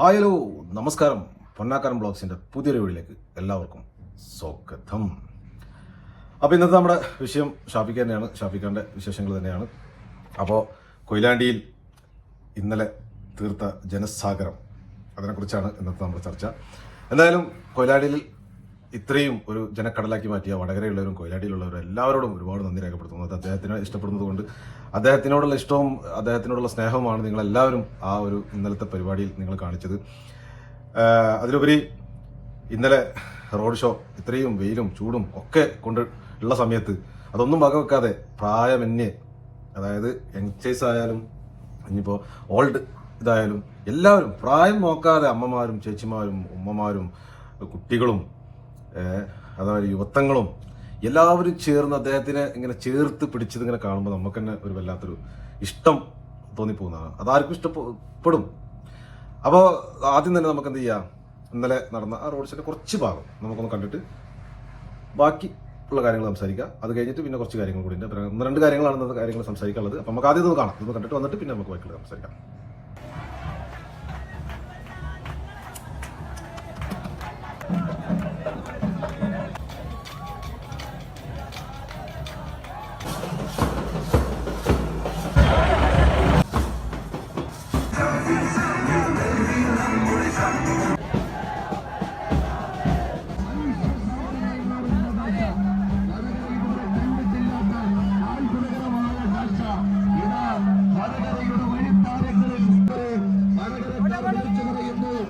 Hello നമസ്കാരം. പൊന്നാക്കാരൻ ബ്ലോഗ്സിന്റെ പുതിയൊരു വീഡിയോയിലേക്ക് എല്ലാവർക്കും സ്വാഗതം. അപ്പോൾ ഇന്നത്തെ നമ്മുടെ വിഷയം ഷാഫിക്ക തന്നെയാണ്. ഷാഫിക്കാന്റെ വിശേഷങ്ങൾ തന്നെയാണ്. അപ്പോൾ കൊയിലാണ്ടിയിൽ ഇന്നലെ തീർത്ത ജനസാഗരം അതിനെക്കുറിച്ചാണ് ഇന്നത്തെ നമ്മുടെ ചർച്ച. എന്തായാലും കൊയിലാണ്ടിയിൽ ഇത്രയും ഒരു ജനക്കടലാക്കി മാറ്റിയ വടകരയുള്ളവരും കൊയിലാടിയിലുള്ളവരും എല്ലാവരോടും ഒരുപാട് നന്ദി രേഖപ്പെടുത്തുന്നു. അത് അദ്ദേഹത്തിനെ ഇഷ്ടപ്പെടുന്നത് കൊണ്ട് അദ്ദേഹത്തിനോടുള്ള ഇഷ്ടവും അദ്ദേഹത്തിനോടുള്ള സ്നേഹവുമാണ് നിങ്ങൾ എല്ലാവരും ആ ഒരു ഇന്നലത്തെ പരിപാടിയിൽ നിങ്ങൾ കാണിച്ചത്. അതിലുപരി ഇന്നലെ റോഡ് ഷോ ഇത്രയും വെയിലും ചൂടും ഒക്കെ കൊണ്ട് ഉള്ള സമയത്ത് അതൊന്നും വകവെക്കാതെ പ്രായമന്യേ അതായത് യങ്സ്റ്റേഴ്സ് ആയാലും ഇനിയിപ്പോൾ ഓൾഡ് ഇതായാലും എല്ലാവരും പ്രായം നോക്കാതെ അമ്മമാരും ചേച്ചിമാരും ഉമ്മമാരും കുട്ടികളും അതായത് യുവത്വങ്ങളും. എല്ലാവരും ചേർന്ന് അദ്ദേഹത്തിനെ ഇങ്ങനെ ചേർത്ത് പിടിച്ചത് ഇങ്ങനെ കാണുമ്പോൾ നമുക്ക് തന്നെ ഒരു വല്ലാത്തൊരു ഇഷ്ടം തോന്നിപ്പോകുന്നതാണ്. അതാർക്കും ഇഷ്ടപ്പെടും. അപ്പോൾ ആദ്യം തന്നെ നമുക്ക് എന്ത് ചെയ്യാം? ഇന്നലെ നടന്ന ആ റോഡ് ഷോയുടെ കുറച്ച് ഭാഗം നമുക്കൊന്ന് കണ്ടിട്ട് ബാക്കി ഉള്ള കാര്യങ്ങൾ സംസാരിക്കാം. അത് കഴിഞ്ഞിട്ട് പിന്നെ കുറച്ച് കാര്യങ്ങൾ കൂടി ഉണ്ട്. ഒന്ന് രണ്ട് കാര്യങ്ങളാണ് ഇന്നത്തെ കാര്യങ്ങൾ സംസാരിക്കാനുള്ളത്. അപ്പം നമുക്ക് ആദ്യം ഇത് കാണാം. ഇത് കണ്ടിട്ട് വന്നിട്ട് പിന്നെ നമുക്ക് ബാക്കിയുള്ള സംസാരിക്കാം.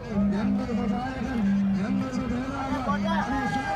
Yang berbudaya dan yang berbudaya.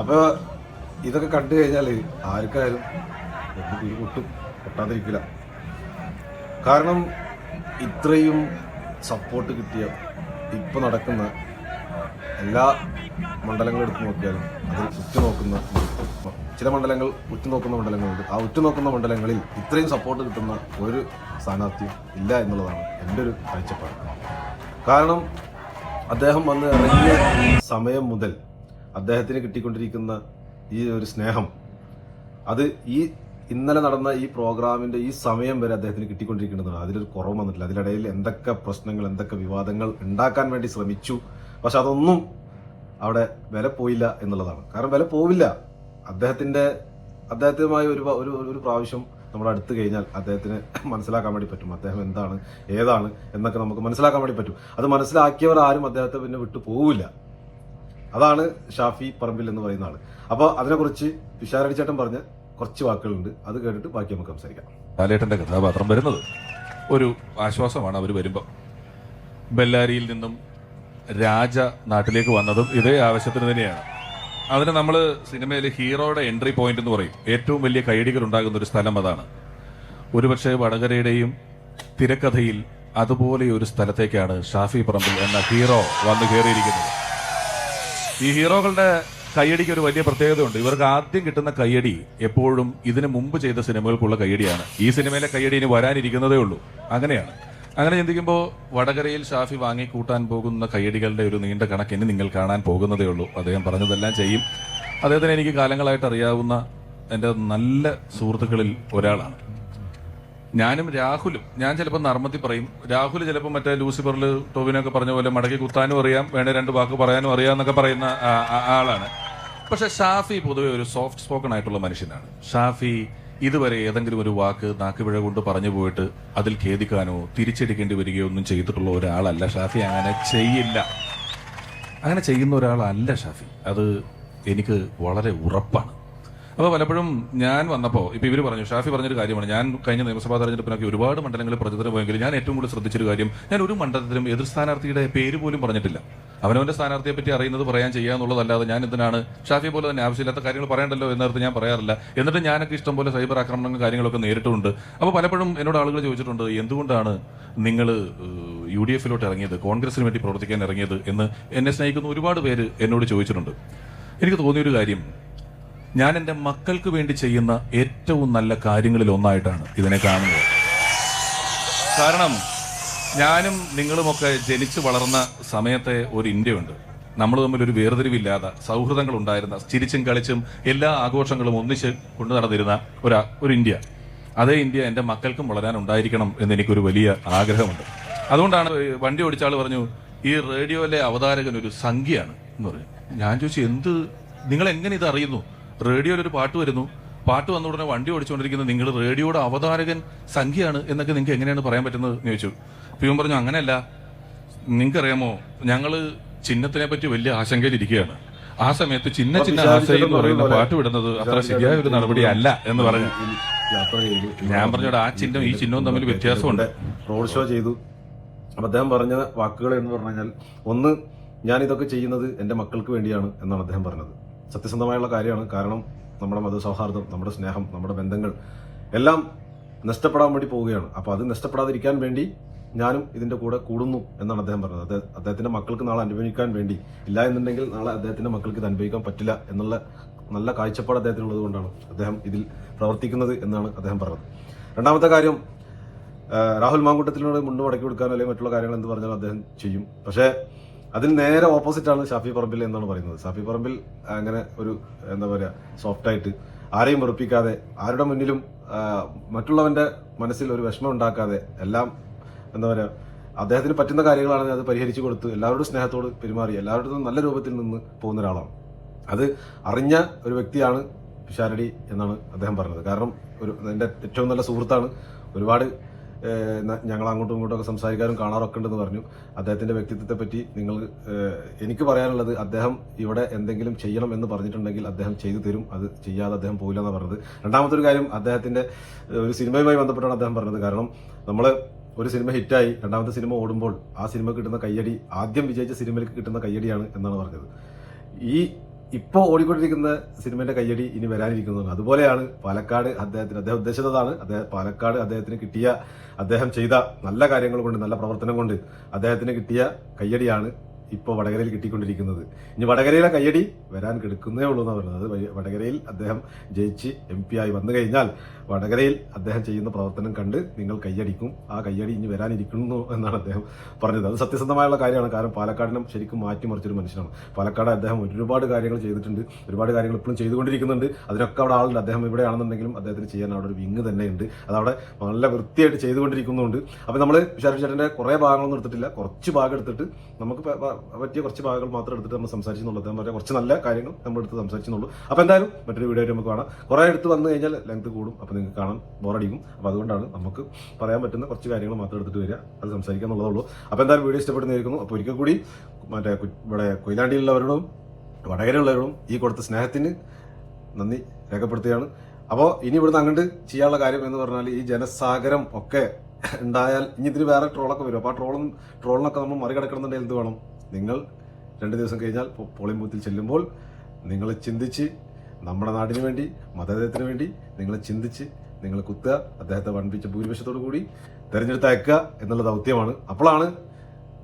അപ്പോൾ ഇതൊക്കെ കണ്ടു കഴിഞ്ഞാൽ ആർക്കായാലും ഒന്ന് പൊട്ടും പൊട്ടാതിരിക്കില്ല. കാരണം ഇത്രയും സപ്പോർട്ട് കിട്ടിയ ഇപ്പൊ നടക്കുന്ന എല്ലാ മണ്ഡലങ്ങളും എടുത്തു നോക്കിയാലും അതിൽ ഉറ്റുനോക്കുന്ന ചില മണ്ഡലങ്ങൾ ഉറ്റുനോക്കുന്ന മണ്ഡലങ്ങളുണ്ട്. ആ ഉറ്റുനോക്കുന്ന മണ്ഡലങ്ങളിൽ ഇത്രയും സപ്പോർട്ട് കിട്ടുന്ന ഒരു സ്ഥാനാർത്ഥിയും ഇല്ല എന്നുള്ളതാണ് എന്റെ ഒരു കാഴ്ചപ്പാട്. കാരണം അദ്ദേഹം വന്ന് ഇറങ്ങിയ സമയം മുതൽ അദ്ദേഹത്തിന് കിട്ടിക്കൊണ്ടിരിക്കുന്ന ഈ ഒരു സ്നേഹം അത് ഈ ഇന്നലെ നടന്ന ഈ പ്രോഗ്രാമിന്റെ ഈ സമയം വരെ അദ്ദേഹത്തിന് കിട്ടിക്കൊണ്ടിരിക്കുന്നതാണ്. അതിലൊരു കുറവ് വന്നിട്ടില്ല. അതിനിടയിൽ എന്തൊക്കെ പ്രശ്നങ്ങൾ എന്തൊക്കെ വിവാദങ്ങൾ ഉണ്ടാക്കാൻ വേണ്ടി ശ്രമിച്ചു. പക്ഷെ അതൊന്നും അവിടെ വില പോയില്ല എന്നുള്ളതാണ്. കാരണം വില പോവില്ല. അദ്ദേഹത്തിന്റെ അദ്ദേഹത്തിനുമായി ഒരു ഒരു ഒരു പ്രാവശ്യം നമ്മൾ അടുത്ത് കഴിഞ്ഞാൽ അദ്ദേഹത്തിന് മനസ്സിലാക്കാൻ വേണ്ടി പറ്റും. അദ്ദേഹം എന്താണ് ഏതാണ് എന്നൊക്കെ നമുക്ക് മനസ്സിലാക്കാൻ വേണ്ടി പറ്റും. അത് മനസ്സിലാക്കിയവർ ആരും അദ്ദേഹത്തെ പിന്നെ വിട്ടു പോവില്ല. അതാണ് ഷാഫി പറമ്പിൽ എന്ന് പറയുന്ന ആൾ. അപ്പോൾ അതിനെക്കുറിച്ച് തുഷാരടിച്ചേട്ടൻ പറഞ്ഞ കുറച്ച് വാക്കുകളുണ്ട്. അത് കേട്ടിട്ട് ബാക്കി നമുക്ക് സംസാരിക്കാം. ലാലേട്ടന്റെ കഥാപാത്രം വരുന്നത് ഒരു ആശ്വാസമാണ് അവർ വരുമ്പോൾ ബെല്ലാരിയിൽ നിന്നും രാജ നാട്ടിലേക്ക് വന്നതും ഇതേ ആവശ്യത്തിന് തന്നെയാണ്. അതിന് നമ്മൾ സിനിമയിൽ ഹീറോയുടെ എൻട്രി പോയിന്റ് എന്ന് പറയും. ഏറ്റവും വലിയ കൈയടികൾ ഉണ്ടാകുന്ന ഒരു സ്ഥലം അതാണ്. ഒരുപക്ഷെ വടകരയുടെയും തിരക്കഥയിൽ അതുപോലെ ഒരു സ്ഥലത്തേക്കാണ് ഷാഫി പറമ്പിൽ എന്ന ഹീറോ വന്നു കയറിയിരിക്കുന്നത്. ഈ ഹീറോകളുടെ കയ്യടിക്ക് ഒരു വലിയ പ്രത്യേകതയുണ്ട്. ഇവർക്ക് ആദ്യം കിട്ടുന്ന കയ്യടി എപ്പോഴും ഇതിനു മുമ്പ് ചെയ്ത സിനിമകൾക്കുള്ള കയ്യടിയാണ്. ഈ സിനിമയിലെ കയ്യടി ഇനി വരാനിരിക്കുന്നതേ ഉള്ളൂ. അങ്ങനെയാണ്. അങ്ങനെ ചിന്തിക്കുമ്പോൾ വടകരയിൽ ഷാഫി വാങ്ങിക്കൂട്ടാൻ പോകുന്ന കയ്യടികളുടെ ഒരു നീണ്ട കണക്ക് ഇനി നിങ്ങൾ കാണാൻ പോകുന്നതേ ഉള്ളൂ. അദ്ദേഹം പറഞ്ഞതെല്ലാം ചെയ്യും. അദ്ദേഹത്തിന് എനിക്ക് കാലങ്ങളായിട്ട് അറിയാവുന്ന എന്റെ നല്ല സുഹൃത്തുക്കളിൽ ഒരാളാണ്. ഞാനും രാഹുലും. ഞാൻ ചിലപ്പോൾ നർമ്മത്തി പറയും. രാഹുൽ ചിലപ്പോൾ മറ്റേ ലൂസിഫറിൽ ടോവിനൊക്കെ പറഞ്ഞ പോലെ മടക്കി കുത്താനും അറിയാം. വേണ്ട രണ്ട് വാക്ക് പറയാനും അറിയാം എന്നൊക്കെ പറയുന്ന ആളാണ്. പക്ഷെ ഷാഫി പൊതുവെ ഒരു സോഫ്റ്റ് സ്പോക്കൺ ആയിട്ടുള്ള മനുഷ്യനാണ്. ഷാഫി ഇതുവരെ ഏതെങ്കിലും ഒരു വാക്ക് നാക്കുപിഴ കൊണ്ട് പറഞ്ഞു പോയിട്ട് അതിൽ ഖേദിക്കാനോ തിരിച്ചടിക്കേണ്ടി വരികയോ ഒന്നും ചെയ്തിട്ടുള്ള ഒരാളല്ല ഷാഫി. അങ്ങനെ ചെയ്യില്ല. അങ്ങനെ ചെയ്യുന്ന ഒരാളല്ല ഷാഫി. അത് എനിക്ക് വളരെ ഉറപ്പാണ്. അപ്പോൾ പലപ്പോഴും ഞാൻ വന്നപ്പോൾ ഇപ്പൊ ഇവർ പറഞ്ഞു ഷാഫി പറഞ്ഞൊരു കാര്യമാണ്. ഞാൻ കഴിഞ്ഞ നിയമസഭാ തെരഞ്ഞെടുപ്പിനൊക്കെ ഒരുപാട് മണ്ഡലങ്ങളിൽ പ്രചോദനം പോയെങ്കിലും ഞാൻ ഏറ്റവും കൂടുതൽ ശ്രദ്ധിച്ചൊരു കാര്യം ഞാൻ ഒരു മണ്ഡലത്തിലും എതിർ സ്ഥാനാർത്ഥിയുടെ പേര് പോലും പറഞ്ഞിട്ടില്ല. അവനവന്റെ സ്ഥാനാർത്ഥിയെ പറ്റി അറിയുന്നത് പറയാൻ ചെയ്യാന്നുള്ളതല്ലാതെ ഞാൻ എന്തിനാണ് ഷാഫി പോലെ തന്നെ ആവശ്യമില്ലാത്ത കാര്യങ്ങൾ പറയണ്ടല്ലോ എന്നർത്ഥം ഞാൻ പറയാറില്ല. എന്നിട്ട് ഞാനൊക്കെ ഇഷ്ടം പോലെ സൈബർ ആക്രമണങ്ങൾ കാര്യങ്ങളൊക്കെ നേരിട്ടുണ്ട് അപ്പോൾ പലപ്പോഴും എന്നോട് ആളുകൾ ചോദിച്ചിട്ടുണ്ട് എന്തുകൊണ്ടാണ് നിങ്ങൾ യു ഡി എഫിലോട്ട് ഇറങ്ങിയത്? കോൺഗ്രസിന് വേണ്ടി പ്രവർത്തിക്കാൻ ഇറങ്ങിയത്? എന്ന് എന്നെ സ്നേഹിക്കുന്ന ഒരുപാട് പേര് എന്നോട് ചോദിച്ചിട്ടുണ്ട്. എനിക്ക് തോന്നിയൊരു കാര്യം ഞാൻ എന്റെ മക്കൾക്ക് വേണ്ടി ചെയ്യുന്ന ഏറ്റവും നല്ല കാര്യങ്ങളിൽ ഒന്നായിട്ടാണ് ഇതിനെ കാണുന്നത്. കാരണം ഞാനും നിങ്ങളുമൊക്കെ ജനിച്ചു വളർന്ന സമയത്തെ ഒരു ഇന്ത്യയുണ്ട്. നമ്മൾ തമ്മിൽ ഒരു വേർതിരിവില്ലാതെ സൗഹൃദങ്ങൾ ഉണ്ടായിരുന്ന ചിരിച്ചും കളിച്ചും എല്ലാ ആഘോഷങ്ങളും ഒന്നിച്ച് കൊണ്ടു നടന്നിരുന്ന ഒരു ഒരു ഇന്ത്യ. അതേ ഇന്ത്യ എന്റെ മക്കൾക്കും വളരാൻ ഉണ്ടായിരിക്കണം എന്ന് എനിക്കൊരു വലിയ ആഗ്രഹമുണ്ട്. അതുകൊണ്ടാണ് വണ്ടി ഓടിച്ചാൾ പറഞ്ഞു ഈ റേഡിയോയിലെ അവതാരകൻ ഒരു സംഖ്യയാണ് എന്ന് പറഞ്ഞു. ഞാൻ ചോദിച്ചു എന്ത്? നിങ്ങൾ എങ്ങനെ ഇത് അറിയുന്നു? റേഡിയോയിൽ ഒരു പാട്ട് വരുന്നു. പാട്ട് വന്ന ഉടനെ വണ്ടി ഓടിച്ചുകൊണ്ടിരിക്കുന്ന നിങ്ങൾ റേഡിയോയുടെ അവതാരകൻ സംഖ്യയാണ് എന്നൊക്കെ നിങ്ങൾക്ക് എങ്ങനെയാണ് പറയാൻ പറ്റുന്നത് എന്ന് ചോദിച്ചു. അപ്പൊ ഇവൻ പറഞ്ഞു അങ്ങനെയല്ല. നിങ്ങൾക്കറിയാമോ ഞങ്ങൾ ചിഹ്നത്തിനെ പറ്റി വലിയ ആശങ്കയിലിരിക്കുകയാണ്. ആ സമയത്ത് ചിന്ന ചിന്ന ആശയം എന്ന് പറയുന്ന പാട്ട് വിടുന്നത് അത്ര ശരിയായ ഒരു നടപടി അല്ല എന്ന് പറഞ്ഞു. ഞാൻ പറഞ്ഞോട് ആ ചിഹ്നം ഈ ചിഹ്നവും തമ്മിൽ വ്യത്യാസമുണ്ട്. റോഡ് ഷോ ചെയ്തു. അപ്പൊ അദ്ദേഹം പറഞ്ഞ വാക്കുകൾ എന്ന് പറഞ്ഞു കഴിഞ്ഞാൽ ഒന്ന് ഞാൻ ഇതൊക്കെ ചെയ്യുന്നത് എന്റെ മക്കൾക്ക് വേണ്ടിയാണ് എന്നാണ് അദ്ദേഹം പറഞ്ഞത്. സത്യസന്ധമായുള്ള കാര്യമാണ്. കാരണം നമ്മുടെ മതസൗഹാർദ്ദം നമ്മുടെ സ്നേഹം നമ്മുടെ ബന്ധങ്ങൾ എല്ലാം നഷ്ടപ്പെടാൻ വേണ്ടി പോവുകയാണ്. അപ്പോൾ അത് നഷ്ടപ്പെടാതിരിക്കാൻ വേണ്ടി ഞാനും ഇതിന്റെ കൂടെ കൂടുന്നു എന്നാണ് അദ്ദേഹം പറഞ്ഞത്. അദ്ദേഹം അദ്ദേഹത്തിന്റെ മക്കൾക്ക് നാളെ അനുഭവിക്കാൻ വേണ്ടി ഇല്ല എന്നുണ്ടെങ്കിൽ നാളെ അദ്ദേഹത്തിന്റെ മക്കൾക്ക് ഇത് അനുഭവിക്കാൻ പറ്റില്ല എന്നുള്ള നല്ല കാഴ്ചപ്പാട് അദ്ദേഹത്തിനുള്ളത് കൊണ്ടാണ് അദ്ദേഹം ഇതിൽ പ്രവർത്തിക്കുന്നത് എന്നാണ് അദ്ദേഹം പറഞ്ഞത്. രണ്ടാമത്തെ കാര്യം രാഹുൽ മാങ്കൂട്ടത്തിനോട് മുണ്ട് മടക്കി കൊടുക്കാനോ അല്ലെങ്കിൽ മറ്റുള്ള കാര്യങ്ങൾ എന്ന് പറഞ്ഞാൽ അദ്ദേഹം ചെയ്യും. പക്ഷേ അതിന് നേരെ ഓപ്പോസിറ്റ് ആണ് ഷാഫി പറമ്പിൽ എന്നാണ് പറയുന്നത്. ഷാഫി പറമ്പിൽ അങ്ങനെ ഒരു എന്താ പറയുക സോഫ്റ്റായിട്ട് ആരെയും വെറുപ്പിക്കാതെ ആരുടെ മുന്നിലും മറ്റുള്ളവന്റെ മനസ്സിൽ ഒരു വിഷമം ഉണ്ടാക്കാതെ എല്ലാം എന്താ പറയുക അദ്ദേഹത്തിന് പറ്റുന്ന കാര്യങ്ങളാണെങ്കിൽ അത് പരിഹരിച്ചു കൊടുത്ത് എല്ലാവരോടും സ്നേഹത്തോട് പെരുമാറി എല്ലാവരുടെയും നല്ല രൂപത്തിൽ നിന്ന് പോകുന്ന ഒരാളാണ്. അത് അറിഞ്ഞ ഒരു വ്യക്തിയാണ് പിഷാരടി എന്നാണ് അദ്ദേഹം പറഞ്ഞത്. കാരണം ഒരു എന്റെ ഏറ്റവും നല്ല സുഹൃത്താണ്. ഒരുപാട് ഞങ്ങൾ അങ്ങോട്ടും ഇങ്ങോട്ടും ഒക്കെ സംസാരിക്കാനും കാണാറൊക്കെ ഉണ്ടെന്ന് പറഞ്ഞു. അദ്ദേഹത്തിന്റെ വ്യക്തിത്വത്തെ പറ്റി നിങ്ങൾ എനിക്ക് പറയാനുള്ളത് അദ്ദേഹം ഇവിടെ എന്തെങ്കിലും ചെയ്യണം എന്ന് പറഞ്ഞിട്ടുണ്ടെങ്കിൽ അദ്ദേഹം ചെയ്തു തരും. അത് ചെയ്യാതെ അദ്ദേഹം പോയില്ല എന്നാണ് പറഞ്ഞത്. രണ്ടാമത്തെ ഒരു കാര്യം അദ്ദേഹത്തിന്റെ ഒരു സിനിമയുമായി ബന്ധപ്പെട്ടാണ് അദ്ദേഹം പറഞ്ഞത്. കാരണം നമ്മൾ ഒരു സിനിമ ഹിറ്റായി രണ്ടാമത്തെ സിനിമ ഓടുമ്പോൾ ആ സിനിമ കിട്ടുന്ന കയ്യടി ആദ്യം വിജയിച്ച സിനിമയിലേക്ക് കിട്ടുന്ന കയ്യടിയാണ് എന്നാണ് പറഞ്ഞത്. ഈ ഇപ്പോൾ ഓടിക്കൊണ്ടിരിക്കുന്ന സിനിമയുടെ കയ്യടി ഇനി വരാനിരിക്കുന്നതാണ് അതുപോലെയാണ് പാലക്കാട് അദ്ദേഹത്തിന് അദ്ദേഹം ഉദ്ദേശിച്ചതാണ് അദ്ദേഹം പാലക്കാട് അദ്ദേഹത്തിന് കിട്ടിയ അദ്ദേഹം ചെയ്ത നല്ല കാര്യങ്ങൾ കൊണ്ട് നല്ല പ്രവർത്തനം കൊണ്ട് അദ്ദേഹത്തിന് കിട്ടിയ കയ്യടിയാണ് ഇപ്പോൾ വടകരയിൽ കിട്ടിക്കൊണ്ടിരിക്കുന്നത്. ഇനി വടകരയിലെ കയ്യടി വരാൻ കിടക്കുന്നേ ഉള്ളൂ എന്നാണ് പറയുന്നത് വടകരയിൽ അദ്ദേഹം ജയിച്ച് എം പി ആയി വന്നു കഴിഞ്ഞാൽ വടകരയിൽ അദ്ദേഹം ചെയ്യുന്ന പ്രവർത്തനം കണ്ട് നിങ്ങൾ കയ്യടിക്കും. ആ കയ്യടി ഇനി വരാനിരിക്കുന്നു എന്നാണ് അദ്ദേഹം പറഞ്ഞത്. അത് സത്യസന്ധമായുള്ള കാര്യമാണ്. കാരണം പാലക്കാടിനും ശരിക്കും മാറ്റിമറിച്ചൊരു മനുഷ്യനാണ്. പാലക്കാട് അദ്ദേഹം ഒരുപാട് കാര്യങ്ങൾ ചെയ്തിട്ടുണ്ട്. ഒരുപാട് കാര്യങ്ങൾ ഇപ്പോഴും ചെയ്തുകൊണ്ടിരിക്കുന്നുണ്ട്. അതിനൊക്കെ അവിടെ ആളുണ്ട്. അദ്ദേഹം ഇവിടെയാണെന്നുണ്ടെങ്കിലും അദ്ദേഹത്തിന് ചെയ്യാൻ അവിടെ ഒരു വിങ് തന്നെയുണ്ട്. അതവിടെ നല്ല വൃത്തിയായിട്ട് ചെയ്തുകൊണ്ടിരിക്കുന്നുണ്ട്. അപ്പോൾ നമ്മൾ വിശാഖ ചേട്ടന്റെ കുറേ ഭാഗങ്ങളൊന്നും എടുത്തിട്ടില്ല. കുറച്ച് ഭാഗം എടുത്തിട്ട് നമുക്ക് പറ്റിയ കുറച്ച് ഭാഗങ്ങൾ മാത്രം എടുത്തിട്ട് നമ്മൾ സംസാരിച്ചെന്നുള്ളൂ അദ്ദേഹം പറയാം കുറച്ച് നല്ല കാര്യങ്ങൾ നമ്മൾ എടുത്ത് സംസാരിച്ചെന്നുള്ളൂ. അപ്പോൾ എന്തായാലും മറ്റൊരു വീഡിയോ നമുക്ക് കാണാം. കുറേ എടുത്ത് വന്നു കഴിഞ്ഞാൽ ലെങ്ത് കൂടും. അപ്പോൾ നിങ്ങൾക്ക് കാണാൻ ബോറടിക്കും അപ്പോൾ അതുകൊണ്ടാണ് നമുക്ക് പറയാൻ പറ്റുന്ന കുറച്ച് കാര്യങ്ങൾ മാത്രം എടുത്തിട്ട് വരിക. അത് സംസാരിക്കുക എന്നുള്ളതുള്ളൂ അപ്പോൾ എന്തായാലും വീഡിയോ ഇഷ്ടപ്പെടുന്നതായിരിക്കുന്നു. അപ്പോൾ ഒരിക്കൽ കൂടി മറ്റേ ഇവിടെ കൊയിലാണ്ടിയിലുള്ളവരോടും വടകരയുള്ളവരോടും ഈ കൊടുത്ത സ്നേഹത്തിന് നന്ദി രേഖപ്പെടുത്തുകയാണ്. അപ്പോൾ ഇനി ഇവിടുന്ന് അങ്ങോട്ട് ചെയ്യാനുള്ള കാര്യം എന്ന് പറഞ്ഞാൽ ഈ ജനസാഗരം ഒക്കെ ഉണ്ടായാൽ ഇനി ഇതിന് വേറെ ട്രോളൊക്കെ വരും. അപ്പോൾ ആ ട്രോളും ട്രോളിനൊക്കെ നമ്മൾ മറികടക്കണമെന്നുണ്ടെങ്കിൽ എന്ത് വേണം? നിങ്ങൾ രണ്ട് ദിവസം കഴിഞ്ഞാൽ പോളിംഗ് ബൂത്തിൽ ചെല്ലുമ്പോൾ നിങ്ങൾ ചിന്തിച്ച് നമ്മുടെ നാടിന് വേണ്ടി മതേതരത്തിന് വേണ്ടി നിങ്ങൾ ചിന്തിച്ച് നിങ്ങൾ കുത്തുക അദ്ദേഹത്തെ വൺപിച്ച ഭൂരിപക്ഷത്തോടു കൂടി തെരഞ്ഞെടുത്ത് അയക്കുക എന്നുള്ള ദൗത്യമാണ്. അപ്പോഴാണ്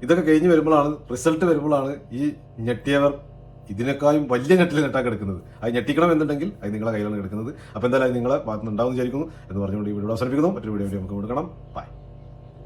ഇതൊക്കെ കഴിഞ്ഞ് വരുമ്പോഴാണ് റിസൾട്ട് വരുമ്പോഴാണ് ഈ ഞെട്ടിയവർ ഇതിനേക്കാളും വലിയ ഞെട്ടിൽ ഞെട്ടാൻ കിടക്കുന്നത് അത് ഞെട്ടിക്കണം എന്നുണ്ടെങ്കിൽ അത് നിങ്ങളുടെ കയ്യിലാണ് കിടക്കുന്നത് അപ്പോൾ എന്തായാലും നിങ്ങളെ ഭാഗത്തുനിന്ന് ഉണ്ടാവും വിചാരിക്കുന്നു എന്ന് പറഞ്ഞുകൊണ്ട് ഈ വീഡിയോ അവസാനിപ്പിക്കുന്നു. മറ്റൊരു വീഡിയോ നമുക്ക് കൊടുക്കണം ബൈ